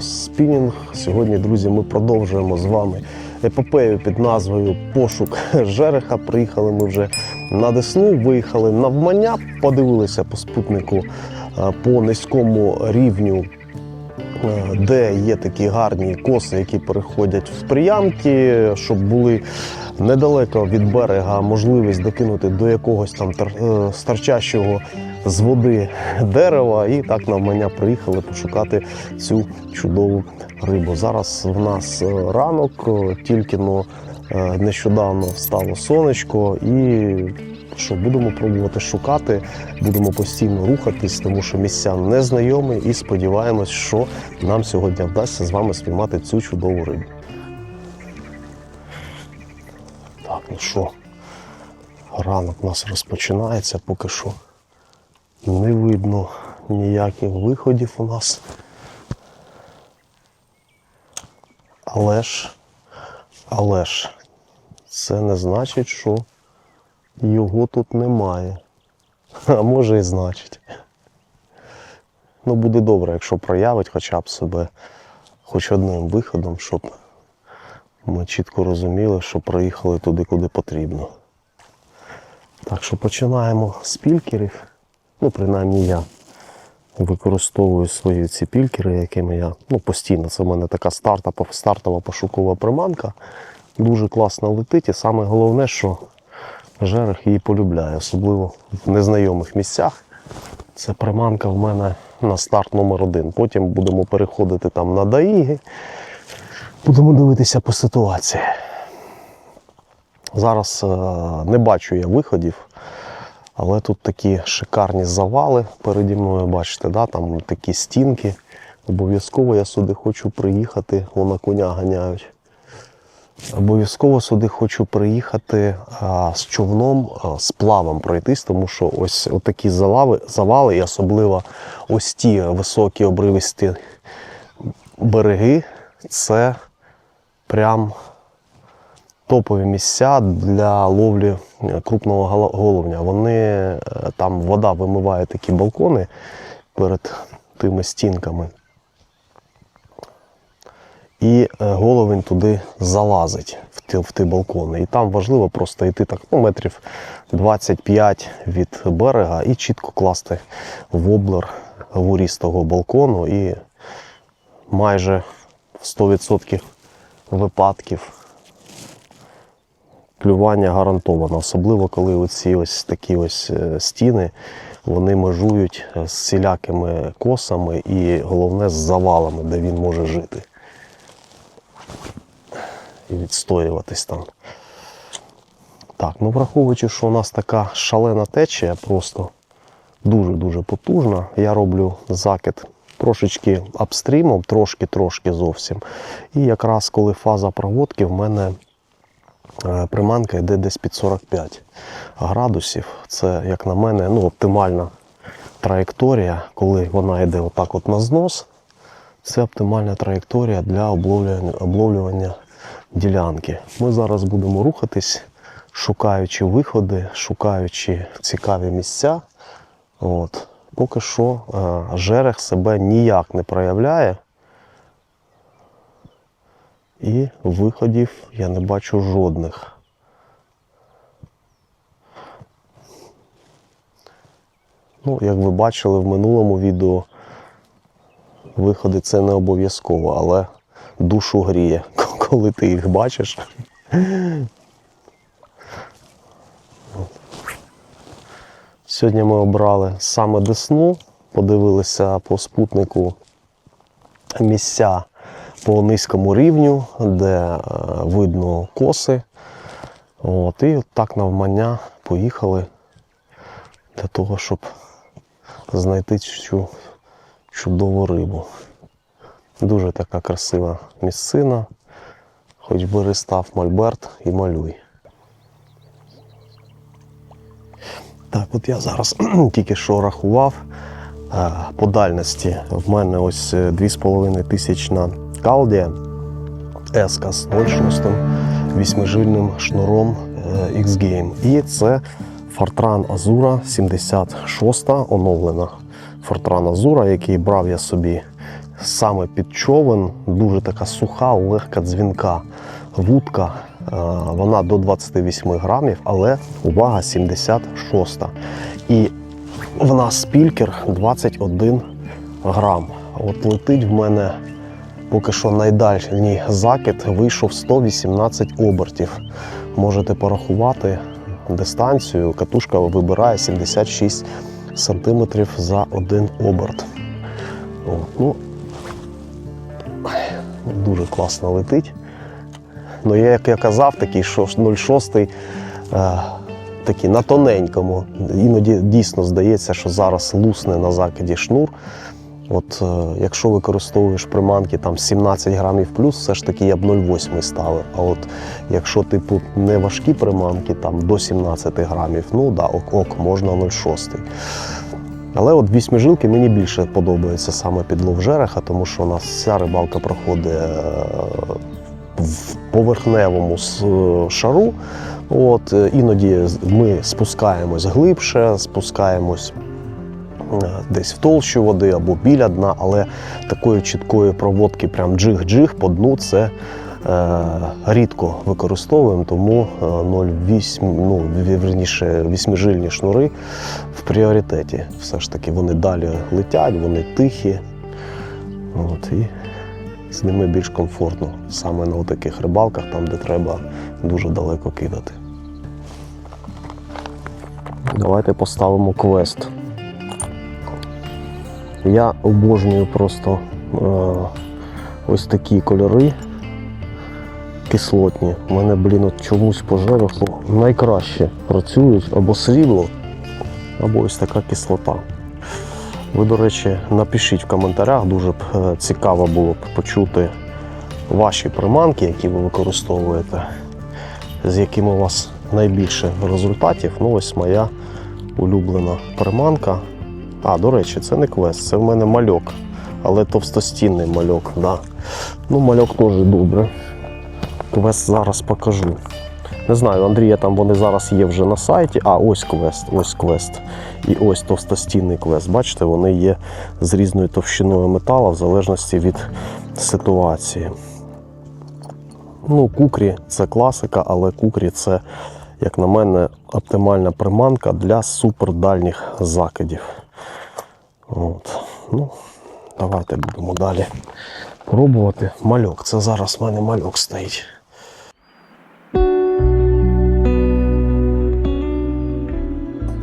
спінінг. Сьогодні, друзі, ми продовжуємо з вами епопею під назвою Пошук жереха. Приїхали ми вже на Десну, виїхали на Вмання, подивилися по спутнику е, по низькому рівню, де є такі гарні коси, які переходять в приямки, щоб були недалеко від берега можливість докинути до якогось там е, старчащого з води дерева, і так навмання приїхали пошукати цю чудову рибу. Зараз в нас е, ранок, е, тільки но е, нещодавно встало сонечко, і що будемо пробувати шукати, будемо постійно рухатись, тому що місця незнайомі, і сподіваємось, що нам сьогодні вдасться з вами спіймати цю чудову рибу. Так, ну що, ранок у нас розпочинається поки що. Не видно ніяких виходів у нас. Але ж, але ж, це не значить, що його тут немає. А може і значить. Ну, буде добре, якщо проявить хоча б себе хоч одним виходом, щоб ми чітко розуміли, що проїхали туди, куди потрібно. Так що починаємо з пількерів. Ну, принаймні я використовую свої ці пількери, якими я ну, постійно. Це в мене така стартова, пошукова приманка. Дуже класно летить. І саме головне, що жерех її полюбляє, особливо в незнайомих місцях. Це приманка в мене на старт номер один. Потім будемо переходити там на даїги. Будемо дивитися по ситуації. Зараз е, не бачу я виходів. Але тут такі шикарні завали переді мною, бачите, да? там такі стінки. Обов'язково я сюди хочу приїхати, вона коня ганяють. Обов'язково сюди хочу приїхати а, з човном, а, з плавом пройтись, тому що ось такі завали, завали, і особливо ось ті високі обривисті береги, це прям топові місця для ловлі е, крупного головня. Вони е, там вода вимиває такі балкони перед тими стінками. І е, головень туди залазить в ті, в ті балкони. І там важливо просто йти так ну, метрів 25 від берега і чітко класти воблер в уріз того балкону. І майже в 100% випадків клювання гарантовано, особливо коли оці ось такі ось е, стіни вони межують з всілякими косами і головне з завалами, де він може жити. І відстоюватись там. Так, ну враховуючи, що у нас така шалена течія, просто дуже-дуже потужна, я роблю закид трошечки апстрімом, трошки-трошки зовсім. І якраз коли фаза проводки в мене Е, приманка йде десь під 45 градусів. Це, як на мене, ну, оптимальна траєкторія, коли вона йде отак от на знос. Це оптимальна траєкторія для обловлювання, ділянки. Ми зараз будемо рухатись, шукаючи виходи, шукаючи цікаві місця. От. Поки що е, жерех себе ніяк не проявляє. І виходів я не бачу жодних. Ну, як ви бачили в минулому відео, виходи це не обов'язково, але душу гріє, коли ти їх бачиш. Сьогодні ми обрали саме Десну, подивилися по спутнику місця по низькому рівню, де е, видно коси. От, і от так навмання поїхали для того, щоб знайти цю чудову рибу. Дуже така красива місцина. Хоч бери став мольберт і малюй. Так, от я зараз тільки що рахував е, по дальності. В мене ось е, 2,5 тисячна Калдія Еска з 0,6 вісьмижильним шнуром е, X-Game. І це Fortran Azura 76 оновлена. Fortran Azura, який брав я собі саме під човен, дуже така суха, легка дзвінка вудка. Е, Вона до 28 грамів, але увага 76. І в нас спількер 21 грам. От летить в мене поки що найдальший закид вийшов 118 обертів. Можете порахувати дистанцію. Катушка вибирає 76 сантиметрів за один оберт. От, ну, дуже класно летить. Ну, як я казав, такий 0,6 е, такий на тоненькому. Іноді дійсно здається, що зараз лусне на закиді шнур. От е, якщо використовуєш приманки там 17 грамів плюс, все ж таки я б 0,8 ставив. А от якщо типу не важкі приманки, там до 17 грамів, ну да, ок, ок, можна 0,6. Але от вісьмижилки мені більше подобається саме підлов жереха, тому що у нас вся рибалка проходить е, в поверхневому шару. От, е, іноді ми спускаємось глибше, спускаємось е, десь в толщу води або біля дна, але такої чіткої проводки, прям джиг-джиг по дну, це е, рідко використовуємо, тому е, 0,8, ну, верніше, вісьмижильні шнури в пріоритеті. Все ж таки вони далі летять, вони тихі. От, і з ними більш комфортно саме на таких рибалках, там, де треба дуже далеко кидати. Давайте поставимо квест. Я обожнюю просто е, ось такі кольори кислотні. У мене, блін, от чомусь по жереху найкраще працюють або срібло, або ось така кислота. Ви, до речі, напишіть в коментарях, дуже б е, цікаво було б почути ваші приманки, які ви використовуєте, з якими у вас найбільше результатів. Ну, ось моя улюблена приманка. А, до речі, це не квест, це в мене мальок, але товстостінний мальок. Да. Ну, мальок теж добре. Квест зараз покажу. Не знаю, Андрія там вони зараз є вже на сайті. А, ось квест, ось квест. І ось товстостінний квест. Бачите, вони є з різною товщиною металу в залежності від ситуації. Ну, кукрі це класика, але кукрі це, як на мене, оптимальна приманка для супердальніх закидів. От. Ну, давайте будемо далі пробувати. Мальок. Це зараз в мене мальок стоїть.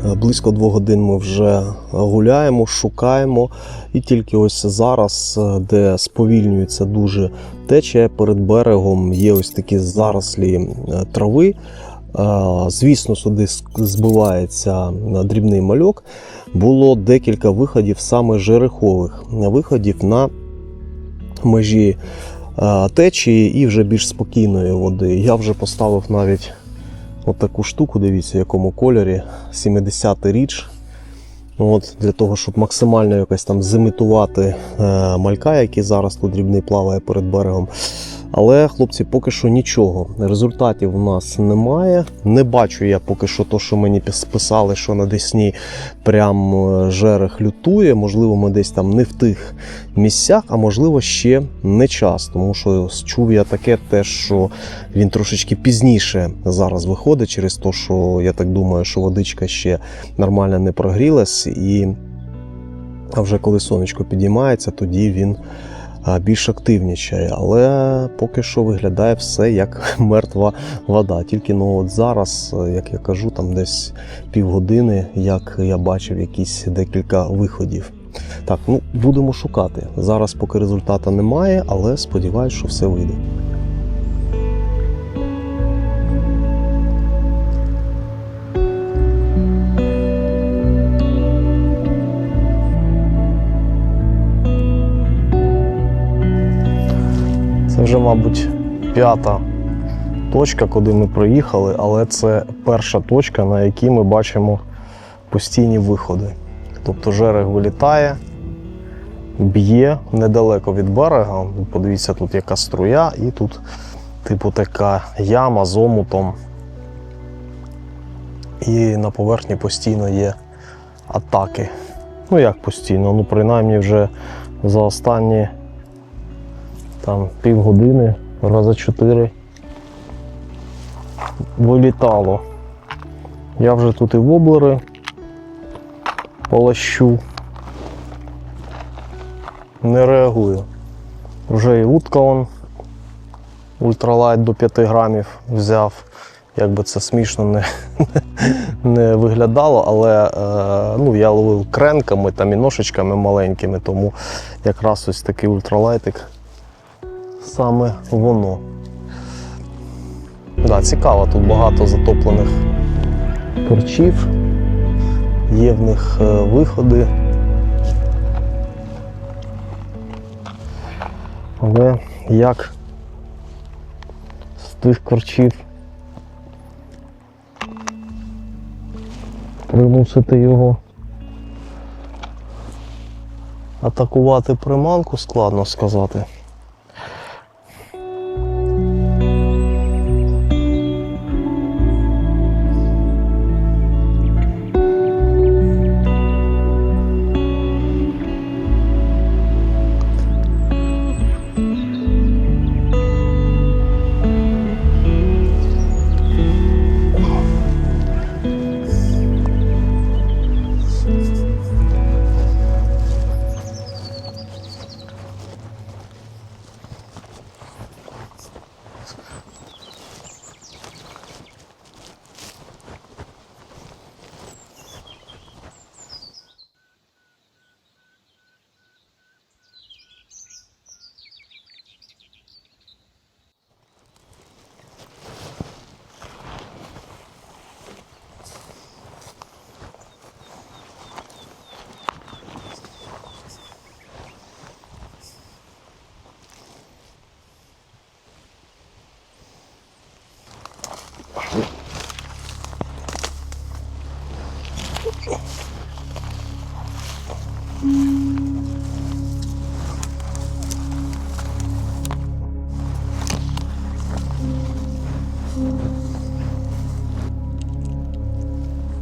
Е, Близько двох годин ми вже гуляємо, шукаємо. І тільки ось зараз, е, де сповільнюється дуже течія перед берегом, є ось такі зарослі е, трави. Звісно, сюди збивається дрібний мальок. Було декілька виходів саме жерехових виходів на межі е, течії і вже більш спокійної води. Я вже поставив навіть таку штуку, дивіться, в якому кольорі 70-й річ. От, для того, щоб максимально якось там зимітувати е, малька, який зараз тут дрібний плаває перед берегом. Але, хлопці, поки що нічого. Результатів у нас немає. Не бачу я поки що то, що мені пис- писали, що на Десні прям е, жерех лютує. Можливо, ми десь там не в тих місцях, а можливо ще не час. Тому що чув я таке теж, що він трошечки пізніше зараз виходить, через те, що я так думаю, що водичка ще нормально не прогрілась, і а вже коли сонечко підіймається, тоді він більш активнічає. Але поки що виглядає все як мертва вода. Тільки ну от зараз, е, як я кажу, там десь півгодини, як я бачив якісь декілька виходів. Так, ну будемо шукати. Зараз поки результату немає, але сподіваюся, що все вийде. Це вже, мабуть, п'ята точка, куди ми приїхали, але це перша точка, на якій ми бачимо постійні виходи. Тобто жерег вилітає, б'є недалеко від берега. Подивіться, тут яка струя, і тут, типу, така яма з омутом. І на поверхні постійно є атаки. Ну як постійно? Ну, принаймні вже за останні там півгодини, рази чотири вилітало. Я вже тут і воблери полощу. Не реагую. Вже і утка он ультралайт до 5 грамів взяв. Як би це смішно не, не виглядало, але е, ну, я ловив кренками там і ножичками маленькими, тому якраз ось такий ультралайтик саме воно. Да, цікаво, тут багато затоплених корчів, є в них е, виходи. Але як з тих корчів примусити його атакувати приманку, складно сказати.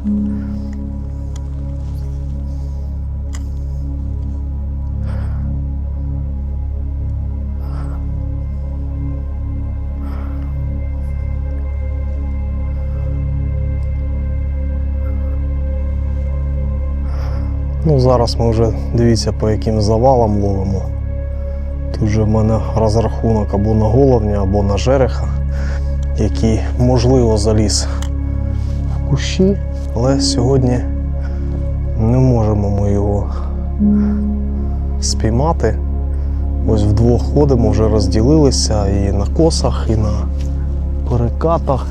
Ну, зараз ми вже дивіться по яким завалам ловимо. Тут же в мене розрахунок або на головня, або на жереха, який можливо заліз в кущі, але сьогодні не можемо ми його спіймати. Ось вдвох ходимо, вже розділилися і на косах, і на перекатах.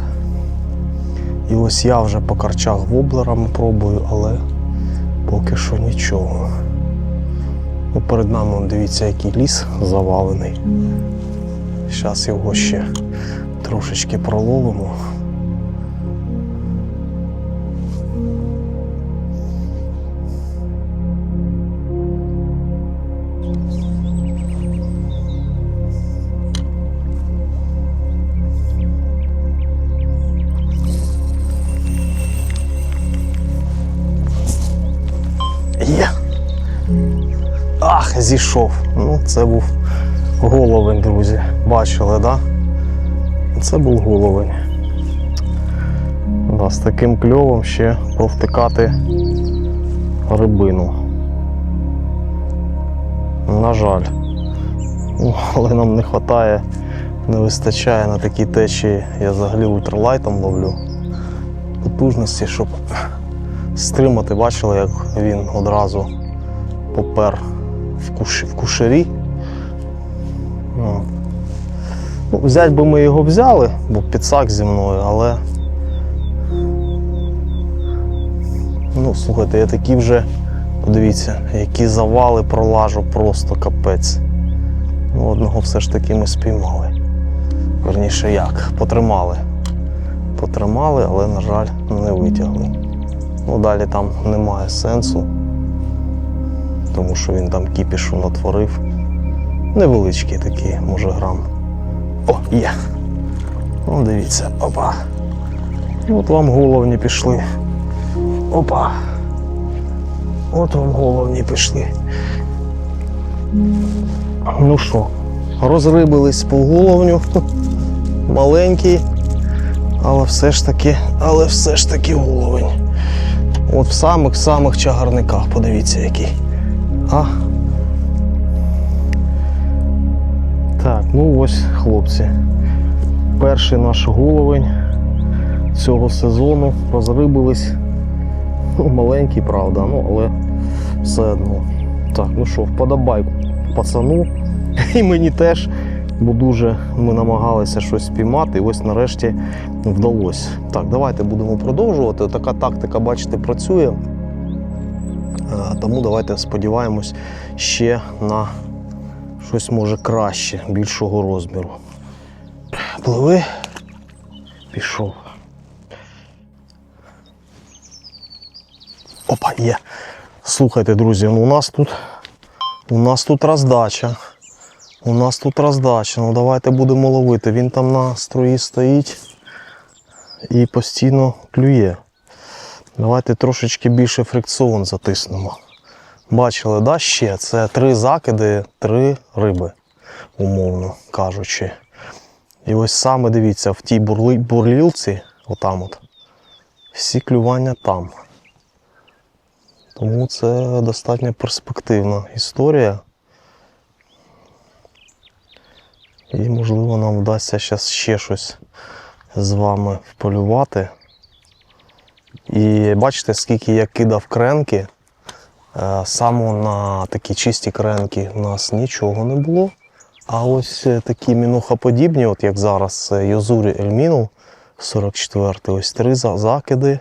І ось я вже по карчах воблерами пробую, але поки що нічого. Ну, перед нами дивіться, який ліс завалений. Зараз його ще трошечки проловимо. Ах, зійшов. Ну, це був головень, друзі. Бачили, так? Да? Це був головень. Да, з таким кльовом ще провтикати рибину. На жаль. Ну, але нам не вистачає, не вистачає на такій течії. Я взагалі ультралайтом ловлю потужності, щоб стримати. Бачили, як він одразу попер в, куш... в кушері. Ну. Ну, взять би ми його взяли, бо підсак зі мною, але. Ну, слухайте, я такі вже, подивіться, які завали пролажу, просто капець. Ну, одного все ж таки ми спіймали. Верніше як, потримали. Потримали, але, на жаль, не витягли. Ну, далі там немає сенсу, тому що він там кіпішу натворив. Невеличкий такий, може грам. О, є. Ну, дивіться, опа. От вам головні пішли. Опа. От вам головні пішли. Ну що, розрибились по головню. Маленький, але все ж таки, але все ж таки головень. От в самих-самих чагарниках, подивіться який. А? Так, ну ось, хлопці. Перший наш головень цього сезону розрибились. Ну, маленький, правда, ну але все одно. Так, ну що, вподобайку пацану. І мені теж, бо дуже ми намагалися щось спіймати, і ось нарешті вдалося. Так, давайте будемо продовжувати. Така тактика, бачите, працює. Е, Тому давайте сподіваємось ще на щось може краще, більшого розміру. Пливи, пішов. Опа, є. Слухайте, друзі, ну у нас тут у нас тут роздача. У нас тут роздача. Ну давайте будемо ловити. Він там на струї стоїть і постійно клює. Давайте трошечки більше фрикціон затиснемо. Бачили, да, ще? Це три закиди, три риби, умовно кажучи. І ось саме дивіться, в тій бурли, бурлілці, отам от, всі клювання там. Тому це достатньо перспективна історія. І можливо нам вдасться зараз ще щось з вами вполювати. І бачите, скільки я кидав кренки. Е, Саме на такі чисті кренки у нас нічого не було. А ось е, такі мінухоподібні, от як зараз е, Йозурі Ельміну 44 ось три закиди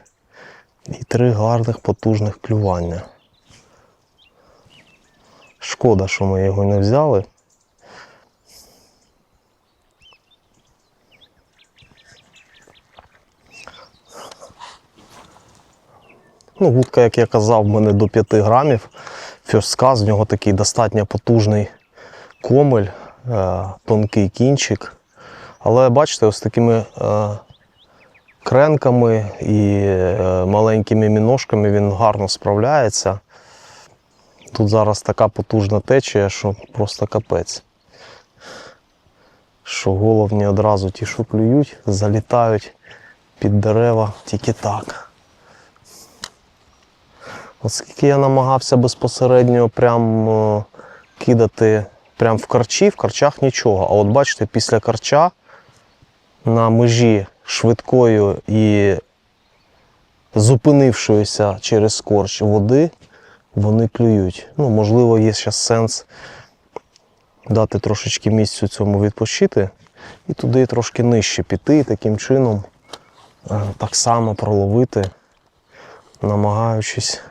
і три гарних потужних клювання. Шкода, що ми його не взяли. Ну, вудка, як я казав, в мене до 5 грамів. Фьорска, з нього такий достатньо потужний комель, е, тонкий кінчик. Але бачите, ось такими е, кренками і е, маленькими міножками він гарно справляється. Тут зараз така потужна течія, що просто капець. Що головні одразу ті, що клюють, залітають під дерева тільки так. Оскільки я намагався безпосередньо прям е, кидати прям в карчі, в карчах нічого. А от бачите, після карча на межі швидкою і зупинившоїся через корч води, вони клюють. Ну, можливо, є зараз сенс дати трошечки місцю цьому відпочити і туди трошки нижче піти, і таким чином е, так само проловити, намагаючись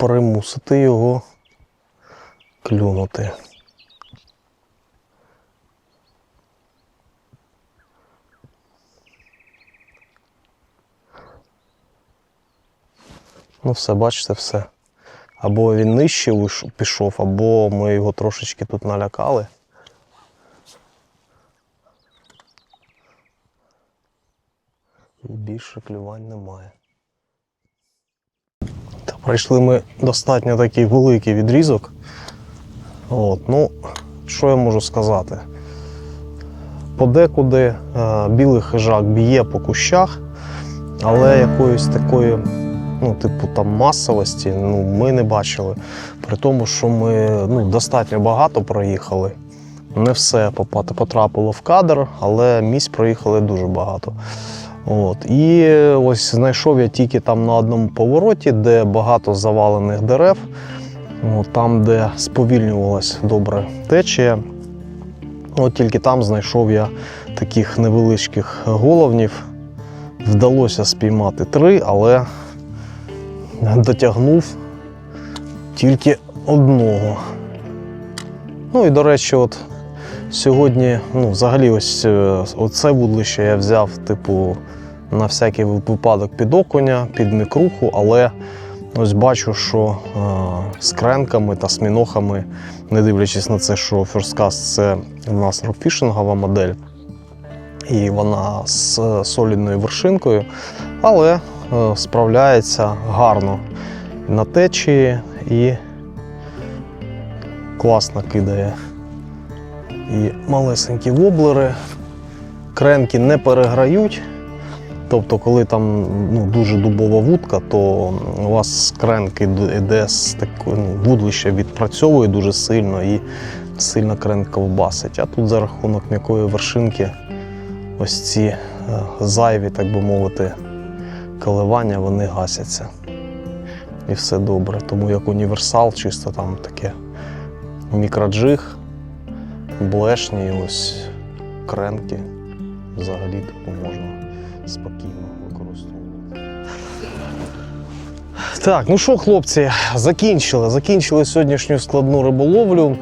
примусити його клюнути. Ну, все, бачите, все. Або він нижче пішов, або ми його трошечки тут налякали. І більше клювань немає. Пройшли ми достатньо такий великий відрізок. От, ну, що я можу сказати? Подекуди е, білий хижак б'є по кущах, але якоїсь такої, ну, типу, там масовості ну, ми не бачили. При тому, що ми ну, достатньо багато проїхали. Не все потрапило в кадр, але місць проїхали дуже багато. От. І ось знайшов я тільки там на одному повороті, де багато завалених дерев, от, там, де сповільнювалась добре течія. От тільки там знайшов я таких невеличких головнів. Вдалося спіймати три, але дотягнув тільки одного. Ну і до речі, от сьогодні, ну, взагалі, ось е, оце вудлище я взяв, типу, на всякий випадок під окуня, під мікруху, але ось бачу, що е, з кренками та смінохами, не дивлячись на це, що First Cast це в нас рокфішингова модель, і вона з е, солідною вершинкою, але е, справляється гарно на течії і класно кидає. І малесенькі воблери, кренки не переграють. Тобто, коли там ну, дуже дубова вудка, то у вас кренки йде з такої ну, вудлище відпрацьовує дуже сильно і сильно кренк ковбасить. А тут за рахунок м'якої вершинки ось ці е, зайві, так би мовити, коливання вони гасяться. І все добре. Тому як універсал, чисто там таке мікроджиг, блешні, ось кренки взагалі типу, можна спокійно використовувати. Так, ну що, хлопці, закінчили. Закінчили сьогоднішню складну риболовлю.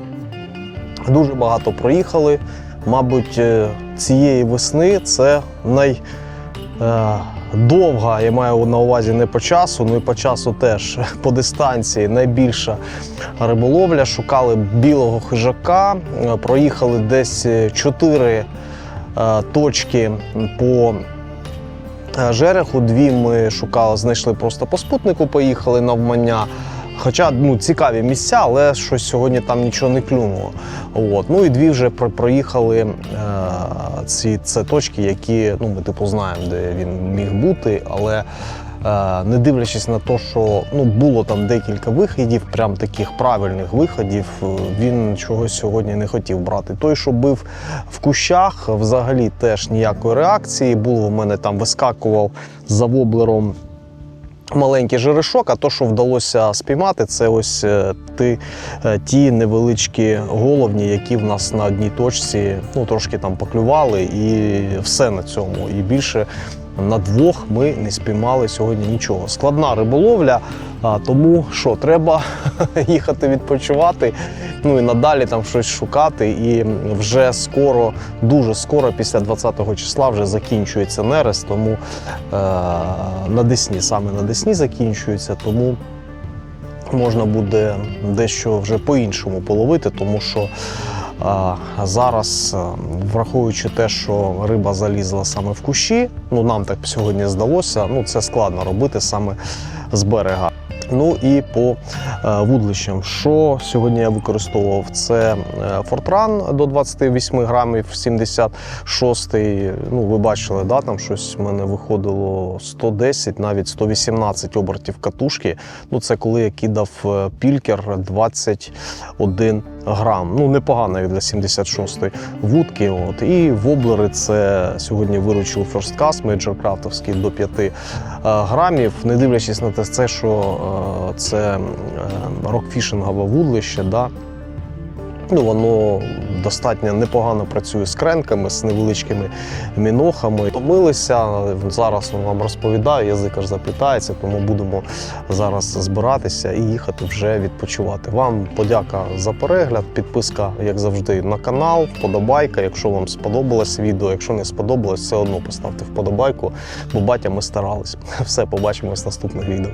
Дуже багато проїхали. Мабуть, е, цієї весни це най. Е, Довга, я маю на увазі не по часу, ну і по часу теж по дистанції найбільша риболовля. Шукали білого хижака, е, проїхали десь 4 точки по е, жереху. Дві ми шукали, знайшли просто по спутнику, поїхали навмання. Хоча ну, цікаві місця, але щось сьогодні там нічого не клюнуло. От. Ну і дві вже проїхали е, ці це точки, які ну, ми типу знаємо, де він міг бути, але е, не дивлячись на те, що ну, було там декілька виходів, прям таких правильних виходів, е, він чогось сьогодні не хотів брати. Той, що бив в кущах, взагалі теж ніякої реакції. Було в мене там вискакував за воблером маленький жерешок, а то, що вдалося спіймати, це ось ті, ти, е, ті невеличкі головні, які в нас на одній точці ну, трошки там поклювали, і все на цьому. І більше на двох ми не спіймали сьогодні нічого. Складна риболовля, тому що треба їхати відпочивати. Ну і надалі там щось шукати. І вже скоро, дуже скоро, після 20-го числа, вже закінчується нерест, тому е, на Десні, саме на Десні закінчується, тому можна буде дещо вже по-іншому половити, тому що зараз, враховуючи те, що риба залізла саме в кущі, ну нам так сьогодні здалося, ну це складно робити саме з берега. Ну і по е, вудлищам. Що сьогодні я використовував? Це е, фортран до 28 грамів 76. Ну, ви бачили, да, там щось в мене виходило 110, навіть 118 обертів катушки. Ну, це коли я кидав е, пількер 21 грам. Ну, непогано як для 76-ї вудки. От. І воблери це сьогодні виручив First Cast Major Крафтовський до 5 е, грамів. Не дивлячись на те, це, що це е, рокфішингове вудлище. Да? Ну, воно достатньо непогано працює з кренками, з невеличкими мінохами. Томилися. Зараз вам розповідаю, язик аж заплітається, тому будемо зараз збиратися і їхати вже відпочивати. Вам подяка за перегляд, підписка, як завжди, на канал, вподобайка. Якщо вам сподобалось відео, якщо не сподобалось, все одно поставте вподобайку, бо батя ми старались. Все, побачимось в наступних відео.